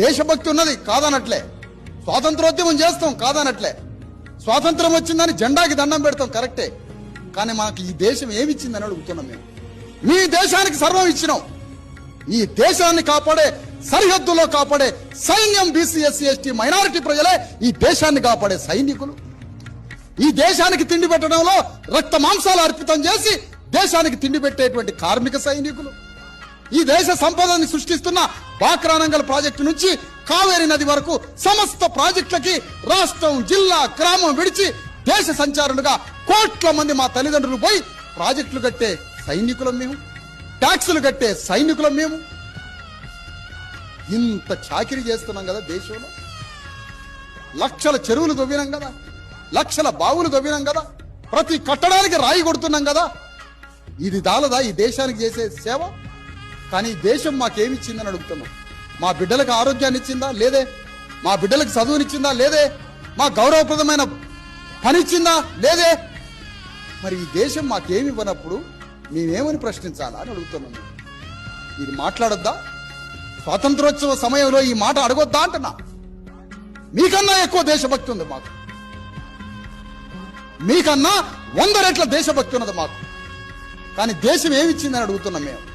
దేశభక్తి ఉన్నది కాదనట్లే. స్వాతంత్రోద్యమం చేస్తాం కాదనట్లే. స్వాతంత్రం వచ్చిందని జెండాకి దండం పెడతాం కరెక్టే. కానీ మాకు ఈ దేశం ఏమిచ్చిందని అడుగుతున్నాం మేము. మీ దేశానికి సర్వం ఇచ్చినాం. ఈ దేశాన్ని కాపాడే సరిహద్దులో కాపాడే సైన్యం బీసీ ఎస్సీ ఎస్టీ మైనారిటీ ప్రజలే ఈ దేశాన్ని కాపాడే సైనికులు. ఈ దేశానికి తిండి పెట్టడంలో రక్త మాంసాలు అర్పితం చేసి దేశానికి తిండి పెట్టేటువంటి కార్మిక సైనికులు. ఈ దేశ సంపదని సృష్టిస్తున్న బాక్రానంగల్ ప్రాజెక్టు నుంచి కావేరి నది వరకు సమస్త ప్రాజెక్టులకి రాష్ట్రం జిల్లా గ్రామం విడిచి దేశ సంచారులుగా కోట్ల మంది మా తల్లిదండ్రులు పోయి ప్రాజెక్టులు కట్టే సైనికులం మేము ట్యాక్సులు కట్టే సైనికులం మేము. ఇంత చాకిరీ చేస్తున్నాం కదా దేశంలో. లక్షల చెరువులు తవ్వినాం కదా లక్షల బావులు తవ్వినాం కదా ప్రతి కట్టడానికి రాయి కొడుతున్నాం కదా. ఇది దాలదా ఈ దేశానికి చేసే సేవ? కానీ ఈ దేశం మాకేమిచ్చిందని అడుగుతున్నాం. మా బిడ్డలకు ఆరోగ్యాన్ని ఇచ్చిందా? లేదే. మా బిడ్డలకు చదువునిచ్చిందా లేదే. మా గౌరవప్రదమైన పని ఇచ్చిందా? లేదే. మరి ఈ దేశం మాకేమి ఇవ్వనప్పుడు మేమేమని ప్రశ్నించాలా అని అడుగుతున్నాను ఇది మాట్లాడొద్దా? స్వాతంత్రోత్సవ సమయంలో ఈ మాట అడగొద్దా అంటున్నా. మీకన్నా ఎక్కువ దేశభక్తి ఉంది మాకు. మీకన్నా వంద రెట్ల దేశభక్తి ఉన్నది మాకు. కానీ దేశం ఏమిచ్చిందని అడుగుతున్నాం మేము.